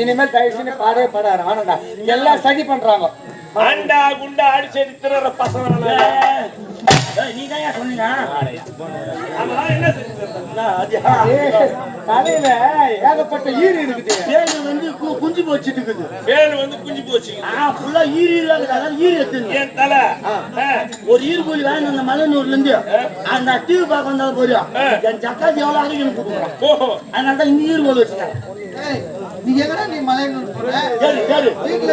இனிமேல் தயவு செஞ்சு பாடவே பாடாரு ஆனடா எல்லாம் சதி பண்றாங்க. அண்டா குண்டா அடிச்சு திரற பசங்க நீ தான் சொன்னீங்க? என்ன தலையில ஏகப்பட்ட ஈடு இருக்குது. வந்து கு- குஞ்சு போச்சுட்டு இருக்குது. வேலு வந்து குஞ்சு போச்சு. ஆ ஃபுல்லா ஈரி ஈரி எடுத்துங்க. என் தலை. ஒரு ஈர் வாங்கி அந்த மலைநூர்ல இருந்து அந்த டிவி பார்க்க வந்தா போறியா? என் சக்காத்தி எவ்வளவு அரைக்கணும் ஓஹோ. அதனால தான் இந்த ஈர் கோழி வச்சுட்டாங்க ஏய், நீ எங்கடா நீ போற? வீட்டுல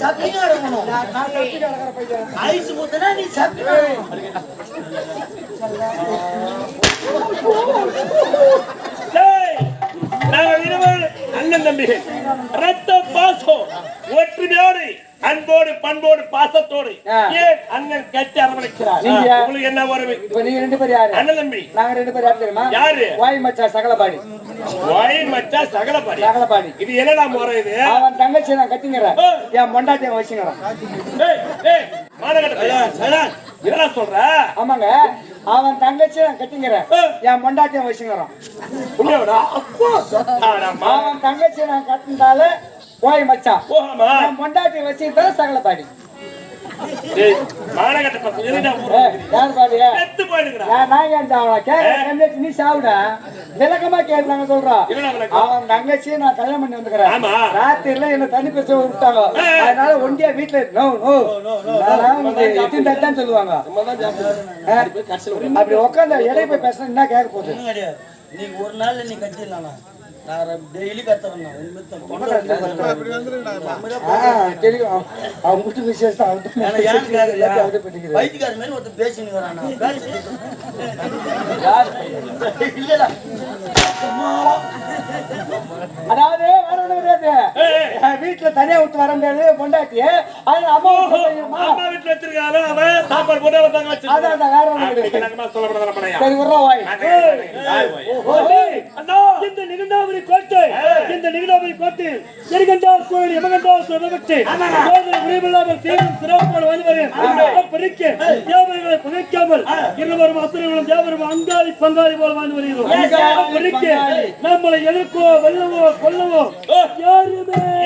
சப்பிங்க அடங்கணும். ஐஸ் ஊத்துனா நீ சப்பிங்க நாங்கள் இருவர் அண்ணன் தம்பிகள். ரத்த பாசம். ஒற்றுமையோடு அன்போடு பண்போடு பாசத்தோடு. ஏன் அண்ணன் கட்டி அரவணைக்கிறார்? உங்களுக்கு என்ன உறவு இப்ப நீங்க ரெண்டு பேரும் யாரு? அண்ணன் தம்பி நாங்க ரெண்டு பேரும் யாரு தெரியுமா? யாரு? வாய் மச்சா சகலபாடி. வாய் மச்சா சகலபாடி. சகலபாடி. இது என்னடா முறை இது? அவன் தங்கச்சி நான் கட்டிங்கிறேன். என் பொண்டாட்டியை வச்சுங்கிறான். என்னடா சொல்ற? ஆமாங்க. அவன் தங்கச்சி நான் கட்டிங்கிறேன். என் பொண்டாட்டியை வச்சுங்கிறான். அவன் தங்கச்சி நான் கட்டினால போய் மச்சான் நான் ஏன் சாவலாம் கேட்க நீ சாப்பிட விளக்கமா சொல்றான் என்னடா விளக்கம்? அவன் தங்கச்சி நான் கல்யாணம் பண்ணி வந்துக்கிறேன். ராத்திரில என்ன தண்ணி பிரச்சனை விட்டாங்க. அதனால ஒண்டியா வீட்டுல நோ நோ எத்தனை தட்டு தான் சொல்லுவாங்க? அப்படி உட்காந்து இடையே போய் பேசினா என்ன கேட்க போகுது? ஒண்ணும் கிடையாது. நீ ஒரு நாள்ல நீ கட்டிடலாம் நான் டெய்லி கத்துறேன் அவன் வீட்டு விசேஷம். வைத்தியக்கார மாதிரி பேசிட்டு யார்? இல்லடா. அதாவது வேற ஒண்ணும் கிடையாது என் வீட்டுல தனியா விட்டு வர முடியாது பொண்டாட்டி அது அம்மா? அம்மா வீட்டுல வச்சிருக்காரு அவன் சாப்பாடு போட்டு வந்தாங்க அதான் அதான் வேற சொல்லப்படுறதா பணையா சரி விட்றா வாய். இந்த நிகண்டாபுரி கோட்டை இந்த நிகண்டாபுரி கோட்டை எரிகண்டார் சூழல் எமகண்டார் சுழலவிட்டு உரிமில்லாமல் தீவிரம் சிறப்போடு வாழ்ந்து பிரிக்க தேவர்களை பகைக்காமல் இருவரும் அசுரர்களும் தேவரும் அங்காளி பங்காளி போல வாழ்ந்து வருகிறோம். நம்மளை எதிர்க்கோ வெல்லவோ கொல்லவோ verme.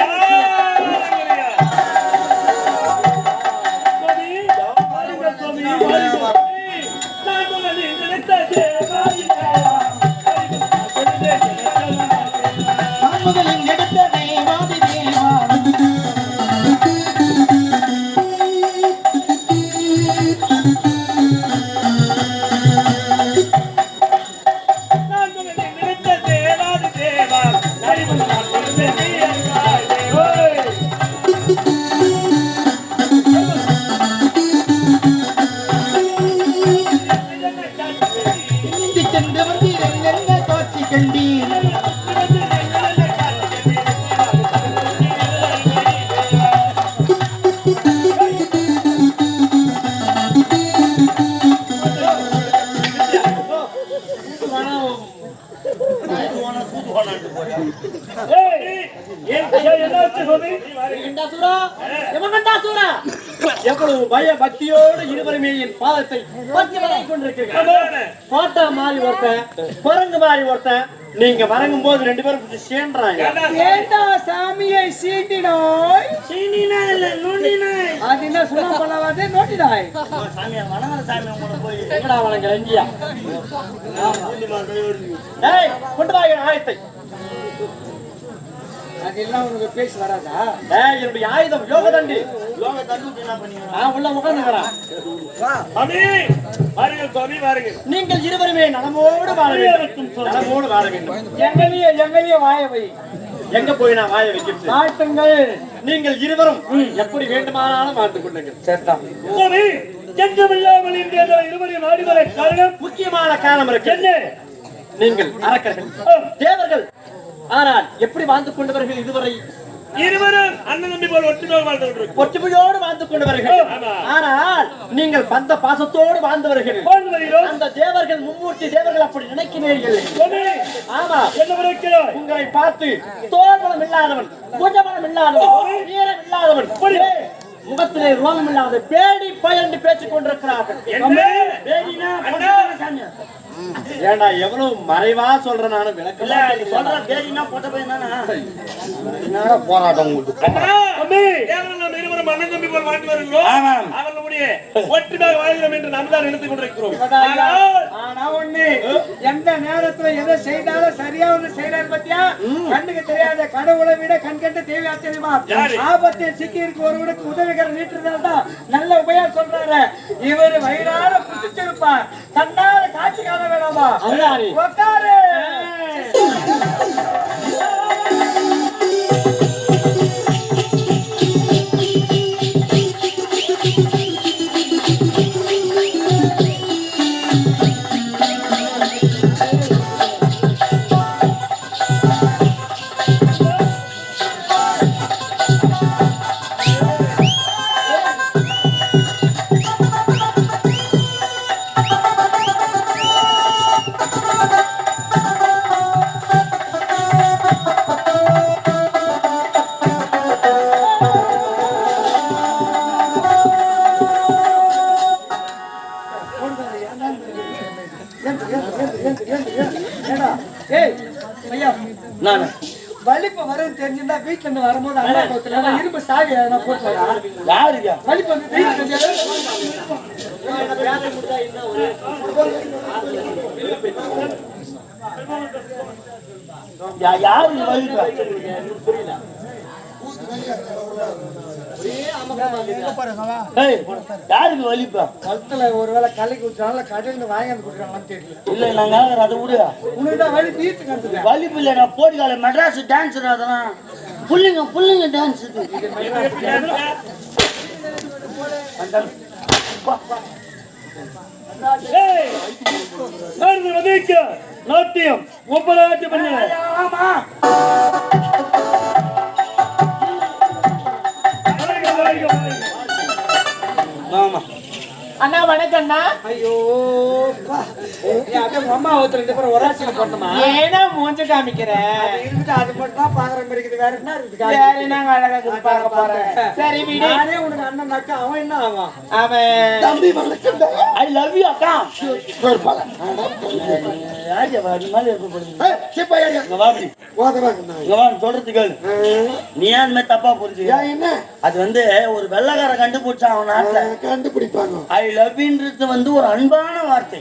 பய பக்தியோடு இருவருமே என் பாதத்தை பத்தி வணங்கிக் கொண்டிருக்கிறீர்கள் பாட்டா மாறி ஒருத்தன் குரங்கு மாறி ஒருத்தன் நீங்க வணங்கும் போது ரெண்டு பேரும் கொஞ்சம் சேர்றாங்க ஏண்டா சாமியை சீண்டினோய்? சீனினா இல்ல நுண்ணினா அது என்ன சும்மா பண்ணாதே நோட்டினாய் சாமியா வணங்குற சாமி உங்களை போய். எங்கடா வணங்க எங்கயா ஏய் கொண்டு வா என் ஆயத்தை. அதெல்லாம் உனக்கு பேசி வராதா? ஏய் என்னுடைய ஆயுதம் யோக தண்டி. யோக தள்ளுட்டு என்ன பண்ணீங்க நான் உள்ள உட்காந்துக்கிறேன் சுவாமி வாருங்கள் சுவாமி வாருங்கள். நீங்கள் இருவருமே நலமோடு வாழ வேண்டும். நலமோடு வாழ வேண்டும். எங்களையே எங்களையே வாய வை. எங்க போய் நான் வாய வைக்கிறது காட்டுங்கள் நீங்கள் இருவரும் எப்படி வேண்டுமானாலும் வாழ்ந்து கொள்ளுங்கள். சரிதான் சுவாமி, எங்கமில்லாமல் இருவரையும் வர காரணம்? முக்கியமான காரணம் இருக்கு. நீங்கள் அரக்கர்கள். தேவர்கள். ஆனால் எப்படி வாழ்ந்து கொண்டவர்கள் இதுவரை? இருவரும் அண்ணன் தம்பி போல் ஒற்றுமையாக வாழ்ந்து கொண்டிருக்கிறோம் ஒற்றுமையோடு வாழ்ந்து கொண்டவர்கள். ஆனால் நீங்கள் பந்த பாசத்தோடு வாழ்ந்தவர்கள். அந்த தேவர்கள் மும்மூர்த்தி தேவர்கள் அப்படி நினைக்கிறீர்கள் ஆமா. என்ன உங்களை பார்த்து தோல்பலம் இல்லாதவன் புஜபலம் இல்லாதவன் வீரம் இல்லாதவன் முகத்திலே ரோகம் இல்லாத பேடி பயந்து பேசிக் கொண்டிருக்கிறார்கள்! ஏண்டா எவ்வளவு மறைவா சொல்றேன் நானும் விளக்கம் இல்ல நீ சொல்ற பொட்ட பையன் தானே போராட்டம் உங்களுக்கு? தம்பி போல் வாழ்ந்து வருகிறோம். அவர்களுடைய ஒற்றுமையாக வாழ்கிறோம் என்று நாம் தான் நினைத்துக் கொண்டிருக்கிறோம் ஆனா ஒண்ணு எந்த நேரத்துல எதை செய்தாலும் சரியா ஒண்ணு செய்யறாரு பத்தியா? கண்ணுக்கு தெரியாத கடவுளை விட கண் கண்டு தேவை ஆச்சரியமா? ஆபத்தில் சிக்கி இருக்கு ஒருவனுக்கு உதவிகர நீட்டுறதால தான் நல்ல உபயம் சொல்றாரு. இவரு வயிறார புசிச்சிருப்பார் கண்ணால காட்சி காண வேணாமா? அல்லாரி. யாருக்கு வலிப்பா? கழுத்துல ஒருவேளை கலைக்கு கடையில வாங்கி வந்து கொடுக்குறாங்களான்னு தெரியல இல்ல நாங்க அதை விடு உனக்கு வலி வீட்டு வலிப்பு இல்ல நான் போட்டிக்கால மெட்ராஸ் டான்ஸ் அதெல்லாம் புள்ளிங்க புள்ளிங்க டான்ஸ் இது ஏய், நாரது வதைக்க நாட்டியம் ஒன்பதாயிரத்தி பண்ண ஆமா. அண்ணா வணக்கம்ண்ணா. ஐயோ. ஏய், அப்படியே உங்க அம்மா ஒருத்தர் ரெண்டு பேரும் ஒரு ஆசையில பண்ணணுமா ஏன்னா மூஞ்ச காமிக்கிற. அது இருக்குது அது மட்டும் தான் பாக்குற மாதிரி இருக்குது. வேற என்ன இருக்குது? வேற அழகா பார்க்க போறேன். சரி விடு. நானே உனக்கு அண்ணன் அக்கா அவன் என்ன ஆவான்? அவன் ஐ லவ் யூ அக்கா. யாரு அவ? அது மாதிரி. இங்க. இங்க வா. நீ ஏன் இந்த மாதிரி தப்பா புரிஞ்சுக்க? அது வந்து ஒரு வெள்ளக்கார கண்டுபிடிச்சான் அவன் நாட்டுல. கண்டுபிடிப்பாங்க. ஐ லவ்ன்றது வந்து ஒரு அன்பான வார்த்தை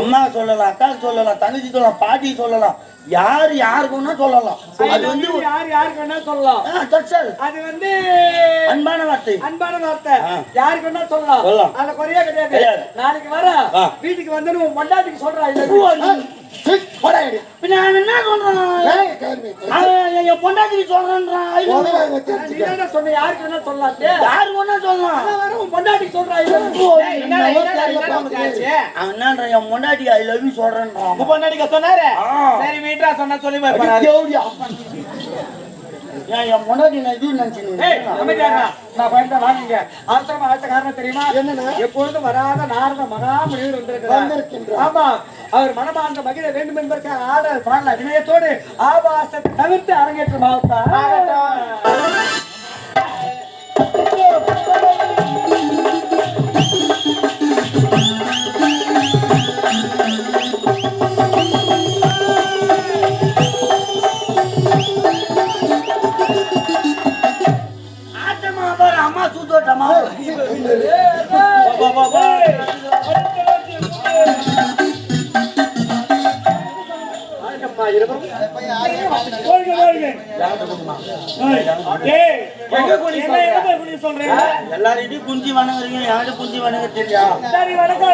அம்மா சொல்லலாம் அக்கா சொல்லலாம் தங்கச்சி சொல்லலாம் பாட்டி சொல்லலாம் யாரு யாருக்குன்னா சொல்லலாம் அது வந்து யார் யாருக்கு வேணா சொல்லலாம் all. அது வந்து அன்பான வார்த்தை அன்பான வார்த்தை. யாருக்கு வேணா சொல்லலாம் சொல்லலாம். அதுல குறையே கிடையாது. நாளைக்கு வர. வீட்டுக்கு வந்து உன் பொண்டாட்டிக்கு சொல்றா அவன் என்ன சொல்றான்? என் பொண்டாட்டிக்கு சொல்றான்றான். சொன்ன யாருக்கு வேணா சொல்லலாம் யாருக்கு ஒண்ணா சொல்லலாம்? வர உன் பொண்டாட்டிக்கு சொல்றா அவன் என்னன்றான் என் பொண்டாட்டி ஐ லவ் யூ சொல்றேன்றான். சொன்னாரு. சரி வீட்டா சொன்னா சொல்லி அடி போறாரு தேவடியா. ஏன் என் பொண்டாட்டி நான் இது. நான் பயந்த வாங்கிங்க? அவசரமா அழைத்த காரணம் தெரியுமா? எப்பொழுதும் வராத நாரத மகாமுனிவர் வந்திருக்கிறார். ஆமா அவர் மனமார்ந்த மகிழ வேண்டும் என்பதற்காக ஆடல் பாடல வினயத்தோடு ஆபாசத்தை தவிர்த்து அரங்கேற்றம் ஆட்டமா குஞ்சு வணங்குறீங்க யாரு குஞ்சு வணங்க தெரியா? சரி வணக்கம்?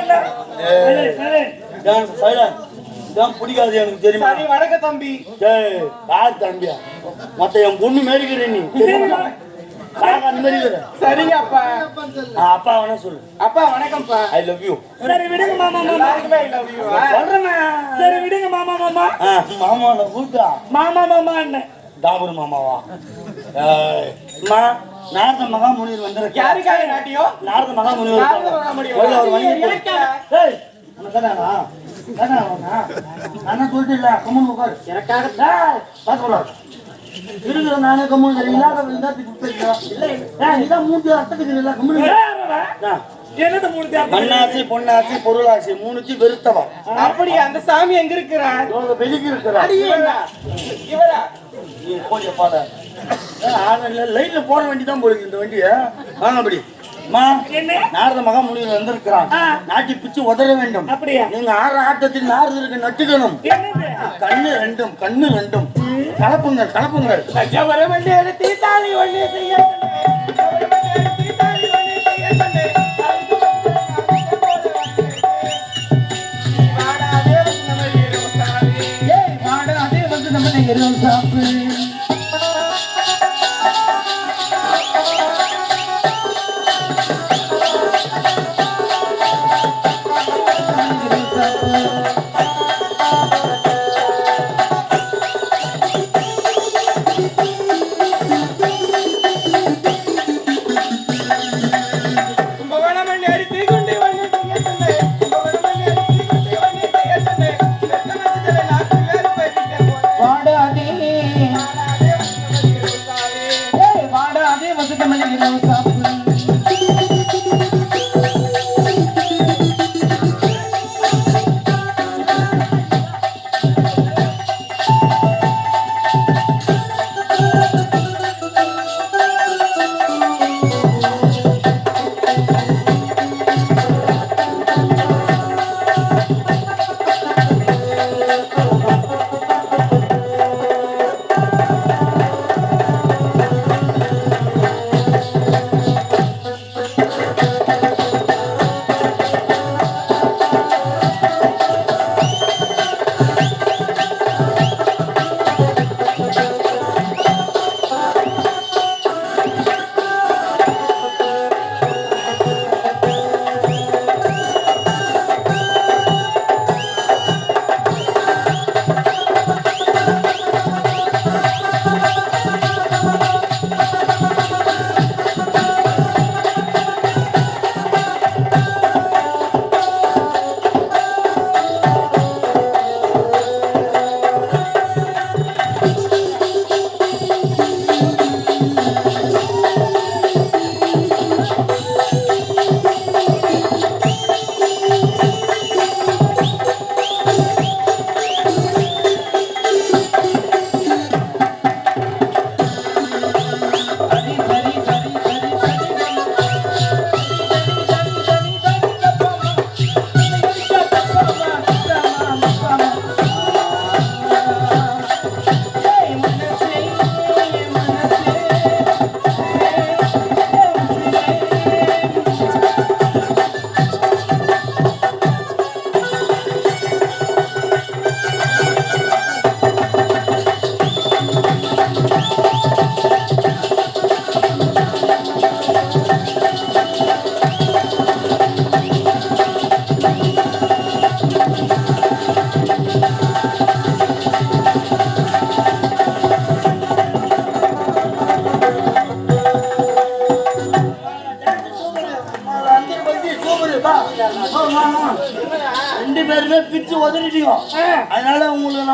இதான் பிடிக்காது எனக்கு தெரியுமா? சரி வணக்கம் தம்பி. ஏய், யார் தம்பியா? மத்த என் பொண்ணு மேரிக்கிற நீ. சரிங்க அப்பா. அப்பா வேணா சொல்லு. அப்பா வணக்கம்ப்பா. ஐ லவ் யூ சரி விடுங்க மாமா மாமா. சொல்றேன் சரி விடுங்க மாமா மாமா. மாமா மாமா மாமா என்ன தாபூர் மாமாவா. ஏய், நாரத மகா முனிவர் வந்திருக்க யாருக்காக நாட்டியம் நாரத மகா முனிவர். முதல்ல ஒரு உனக்கு தானா? தானா சொல்லிட்டு இல்ல, கம்முனு உட்காரு. எனக்காக பார்த்து கொள்ளு. இருக்கிற நானே கம்முனு. இல்லாத இருந்தா நீதான் மூஞ்சி அர்த்தத்துக்கு இல்லை, கம்முனு. என்னது மூணு மண்ணாசை பொன்னாசை பொருளாசை மூணுத்தையும் வெறுத்தவன் அப்படி அந்த சாமி எங்க இருக்கிறார்? வெளிக்கு இருக்கிறா இவரா? இவரா? நீ போய் பாட லைட்ல போட வேண்டிதான் போடுது இந்த வண்டிய. வாங்க அப்படி. நாரத மகா முனிவர் வந்திருக்கிறான். நாட்டி பிச்சு உதற வேண்டும். அப்படியா? நீங்க ஆற ஆட்டத்தில் நாரதருக்கு நட்டுக்கணும். என்னது? கண்ணு ரெண்டும் கண்ணு ரெண்டும். கலப்புங்க கலப்புங்க சபரமணி தீத்தாளி ஒண்ணு செய்ய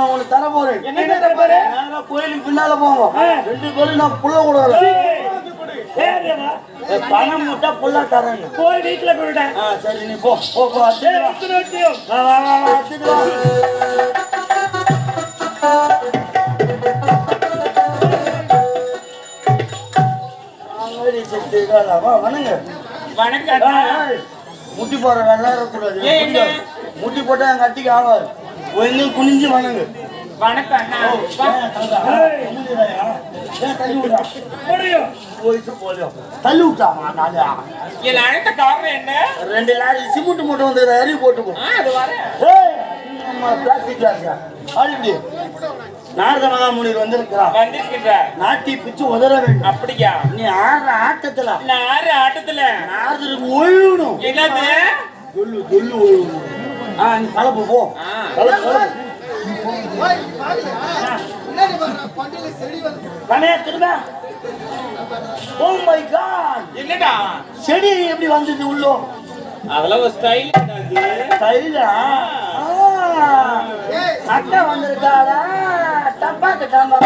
நான் உங்களுக்கு தர போறேன். என்ன தர போற? நேரா கோயிலுக்கு பின்னால போங்க. ரெண்டு பேரும் நான் புள்ள ஏறியவா பணம் மூட்டா புள்ள தரேன் போய் வீட்டுல கொடுடா. ஆ சரி நீ போ. போ. விட்டு வணக்கம் முட்டி போற ஏன் என்ன? முட்டி போட்டா எங்க அட்டிக்கு ஆகாது ஒண்ணு குனிஞ்சு வணங்கு வணக்கம் தள்ளி விட்டாமா நாளா என் அழைத்த காரணம் என்ன? ரெண்டு லாரி சிமெண்ட் மூட்டை வந்து அறிவு போட்டுக்கோ. அது அம்மா பிளாஸ்டிக் வந்திருக்கிறார் வந்திருக்கின்ற நாட்டி பிச்சு உதற வேண்டும். அப்படியா? நீ ஆடுற ஆட்டத்துல. நான் ஆறு ஆட்டத்துல. நாரதருக்கு ஒழுகணும். என்னது? சொல்லு சொல்லு ஒழுகணும். ஆ நீ கலப்பு போ கமையா திரும்ப ஓ மை காட். என்னடா? செடி எப்படி வந்தது உள்ளோ? அதெல்லாம் ஒரு ஸ்டைல் கையிலா அக்கா வந்திருக்காடா. டப்பாக்கு டப்பா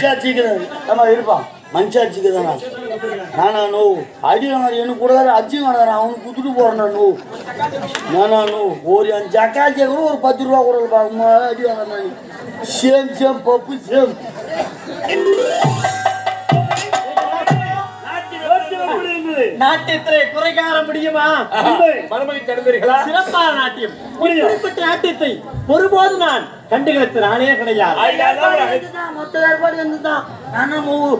இல்லை ஒரு மனுஷாட்சிக்கு தான் ஆமா இருப்பா. மனுஷாட்சிக்கு தானா நானா நோ. அடி வாங்குற எனக்கு கூட அஜி வாங்குறான் அவனுக்கு குத்துட்டு போறேன் நோ. நானா நோ. ஒரு அஞ்சு அக்காச்சி கூட ஒரு பத்து ரூபா கூட பாக்குமா அடி வாங்குறேன் சேம் சேம் பப்பு சேம். நாட்டியத்திலே குறை காண முடியுமா தெரிந்தீர்களா சிறப்பான நாட்டியம். இப்படிப்பட்ட நாட்டியத்தை ஒருபோது நான் கண்டுகளித்த நாளே கிடையாது. வந்து ஒரு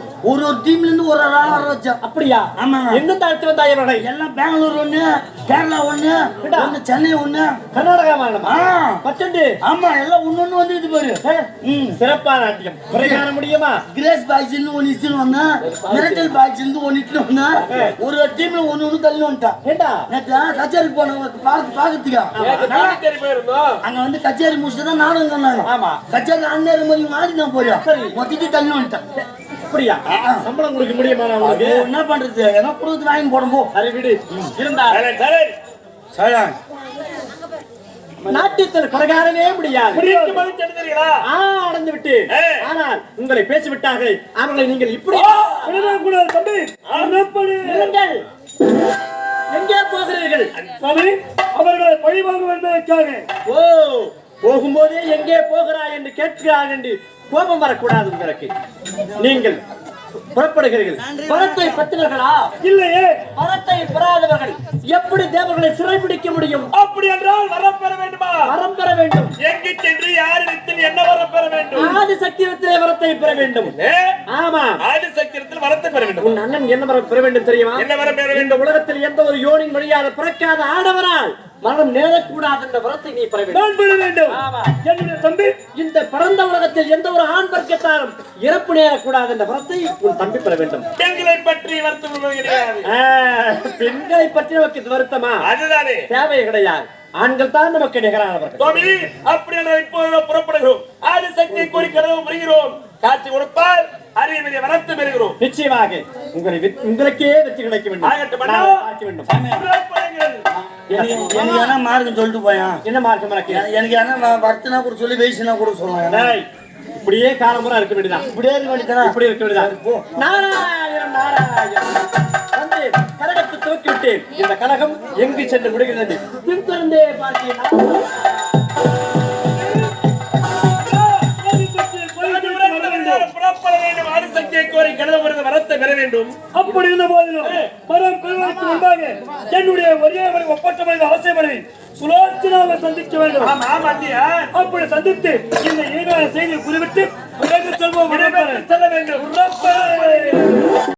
ஒரு டீம்ல இருந்து ஒரு ஒரு ஆள் வர வச்சேன். அப்படியா? ஆமாங்க. எங்க தாழ்த்து வந்தாய் அவர்களை எல்லாம் பெங்களூர் ஒண்ணு கேரளா ஒண்ணு? ஒண்ணு சென்னை ஒண்ணு. கர்நாடகா மாநிலமா? ஆ. பச்சண்டு ஆமா எல்லாம் ஒண்ணு ஒண்ணு வந்து இது பாரு. ம், சிறப்பான நாட்டியம். குறை காண முடியுமா? கிரேஸ் பாய்ஸ் இருந்து ஒன்னு இஷ்டம் வந்தேன் மிரட்டல் பாய்ஸ் இருந்து ஒன்னு இட்டு வந்தேன் ஒரு ஒரு டீம்ல ஒண்ணு ஒண்ணு தள்ளி வந்துட்டான் ஏண்டா? நேற்று கச்சேரி போனவங்க பார்த்து பாக்கிறதுக்கா அங்க வந்து கச்சேரி முடிச்சுட்டு தான் நானும் சொன்னாங்க. ஆமா. கச்சேரி அண்ணன் மாதிரி ஆடி தான் போறியா சரி. மொத்தத்தையும் தள்ளி வந்துட்டேன் அப்படியா சம்பளம் கொடுக்க முடியுமா நான் உங்களுக்கு? என்ன பண்றது? ஏன்னா குடும்பத்து வாங்கி போடும் போ. சரி விடு. இருந்தா. சரி, சரி. நாட்டியத்தில் காணவே முடியாது. அடைந்து விட்டு. ஆனால் உங்களை பேசிவிட்டார்கள். அவர்களை நீங்கள் இப்படி. எங்கே போகிறீர்கள்? அவர்களை பழி வாங்க என்பதற்காக ஓ. போகும்போதே எங்கே போகிறாய் என்று கேட்கிறார் என்று கோபம் வரக்கூடாது உங்களுக்கு. நீங்கள் புறப்படுகிறீர்கள். பணத்தை பத்தினர்களா இல்லையே. பணத்தை பெறாதவர்கள் எப்படி தேவர்களை சிறைபிடிக்க முடியும்? அப்படி என்றால் வரம் பெற வேண்டுமா? வரம் பெற வேண்டும். எங்கு சென்று யாரிடத்தில் என்ன வரம் பெற வேண்டும்? ஆதி சக்தியத்திலே வரத்தை பெற வேண்டும். ஆமா. ஆதி சக்திரத்தில் வரத்தை பெற வேண்டும். உன் அண்ணன் என்ன வரம் பெற வேண்டும் தெரியுமா? என்ன வரம் பெற இந்த வேண்டும் உலகத்தில் எந்த ஒரு யோனின் வழியாக பிறக்காத ஆடவரால் மரணம் நேரக்கூடாது என்ற வரத்தை நீ பெற வேண்டும். என்னுடைய தம்பி. இந்த பிறந்த உலகத்தில் எந்த ஒரு ஆண் வர்க்கத்தாலும் இறப்பு நேரக்கூடாது என்ற வரத்தை உன் தம்பி பெற வேண்டும். பெண்களை பற்றி வருத்தம் கிடையாது. பெண்களை பற்றி நமக்கு இது வருத்தமா? அதுதானே. தேவை கிடையாது. ஆண்கள் தான் நமக்கு நிகரானவர்கள். சுவாமி அப்படி என்றால் இப்போது புறப்படுகிறோம். ஆதி சக்தியை கோரி கனவு புரிகிறோம். காட்சி கொடுப்பால் அறிவியலை வரத்து பெறுகிறோம். நிச்சயமாக உங்களை உங்களுக்கே வெற்றி கிடைக்க வேண்டும். வேண்டும். எனக்கு என்ன மார்க்கம் சொல்லிட்டு போயான் என்ன மார்க்கம் எனக்கு? என்ன வர்த்தனா கூட சொல்லி வேசினா கூட சொல்லலாம். டேய், இப்படியே காலமுறை இருக்க வேண்டியதான் இப்படியே இருக்க வேண்டியதானே இப்படி இருக்க வேண்டியதான் நாராயணன் நாராயணன். வந்து கரகத்தை தூக்கி விட்டு இந்த கழகம் எங்கு சென்று முடிகிறது? பின்தொடர்ந்தே பார்த்தீங்கன்னா கோரி கனவு வருது வரத்தை பெற வேண்டும். அப்படி இருந்த போதிலும் மரம் பெறுவதற்கு முன்பாக என்னுடைய ஒரே ஒரு ஒப்பற்ற மனித அவசியப்படுவேன் சுலோச்சனாவை சந்திக்க வேண்டும். அப்படி சந்தித்து இந்த ஈகான செய்தியை குறிவிட்டு செல்வோம் செல்ல வேண்டும்.